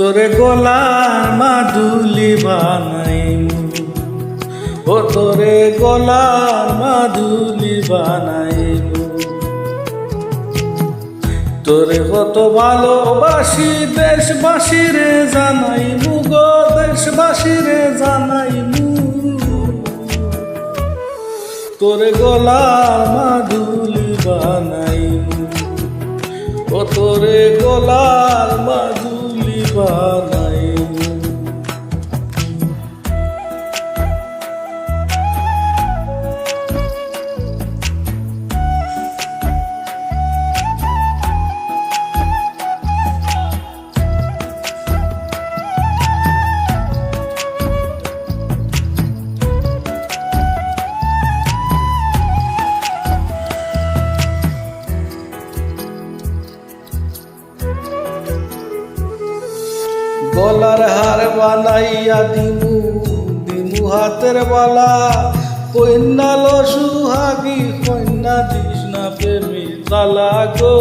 তোরে গলার মাদুলি বানাইমু। ও তোরে গলার মাদুলি বানাইমু। তোরে কত ভালোবাসি দেশবাসী রে জানাইমু গো দেশবাসী রে জানাইমু। তোরে গলার মাদুলি বানাইমু। ও তোরে গলার মাদুলি বানাইমু গলার হার বানাইয়া দিমু দিমু হাতের বালা। কন্যাল সুহাগি, কন্যা না প্রেমী তালা গো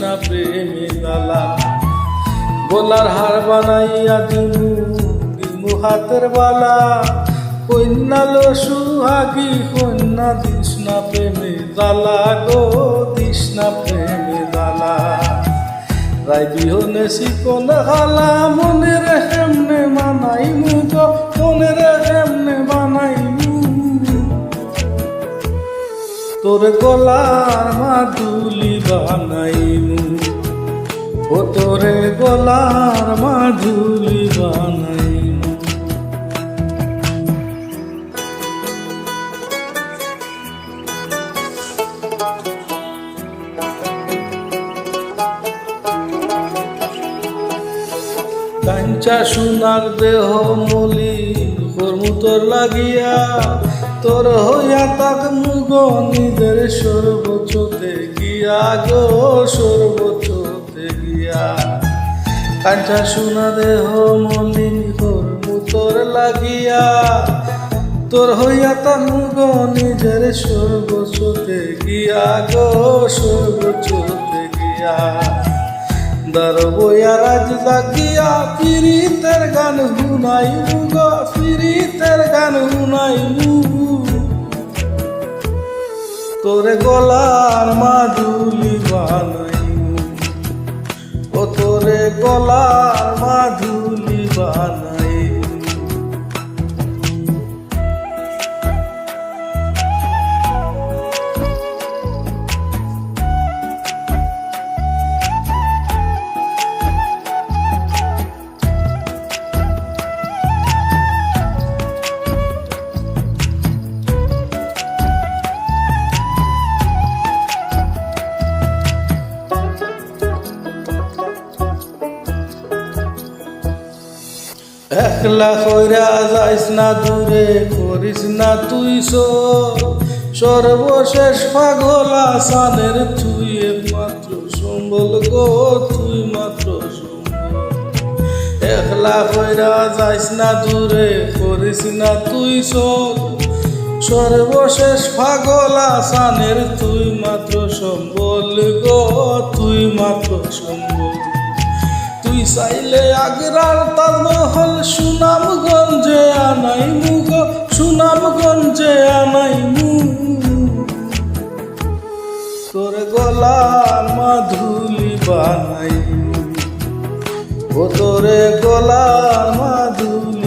না প্রেমী তালা। গলার হার বানাইয়া দিমু দিমু হাতের বালা। কন্যাল সুহাগি, কন্যা না প্রেমী তালা গো না প্রেমী শিকন হালা মনের হেমনে মানাই মুগ বানাই তোর গলার মাদুলি বানাইমু। ও তোরে গলার মাদুলি বানাইমু। কাঞ্চা সোনার দেহ মলি কর্মুতর লাগিয়া তোর হইয়া তাক মুগ নিজের সর্বোচ্চতে গিয়া গো সর্বোচ্চতে গিয়া। কাঞ্চা সোনা দেহ মলিন কর্মুতর লাগিয়া তোর হইয়া তাক মুগ নিজের সর্বোচ্চতে গিয়া গো সর্বোচ্চতে গিয়া। দরবইয়া রাজ জাগিয়া ফিরিতের গান হুনাই মুগ ফিরিতের গান হুনাইবু তোরে গলার মাধুলি বানাইবু ও তোরে গলার মাধুলি বানাই একলা কইরা যাইস না দূরে, করিস না তুই সর্বশেষ পাগলা সানের তুই মাত্র সম্বল গো, তুই মাত্র একলা কইরা যাইস না দূরে, করিস না তুই সর্বশেষ পাগলা সানের তুই মাত্র সম্বল গো, তুই মাত্র সম্বল। তুই চাইলে আগ্রার তাজমহল সুনামগঞ্জে আনাই মুগ সুনামগঞ্জে আনাই মু। তোর গলার মাধুলি বানাই ও তোরে গলা মাধুলি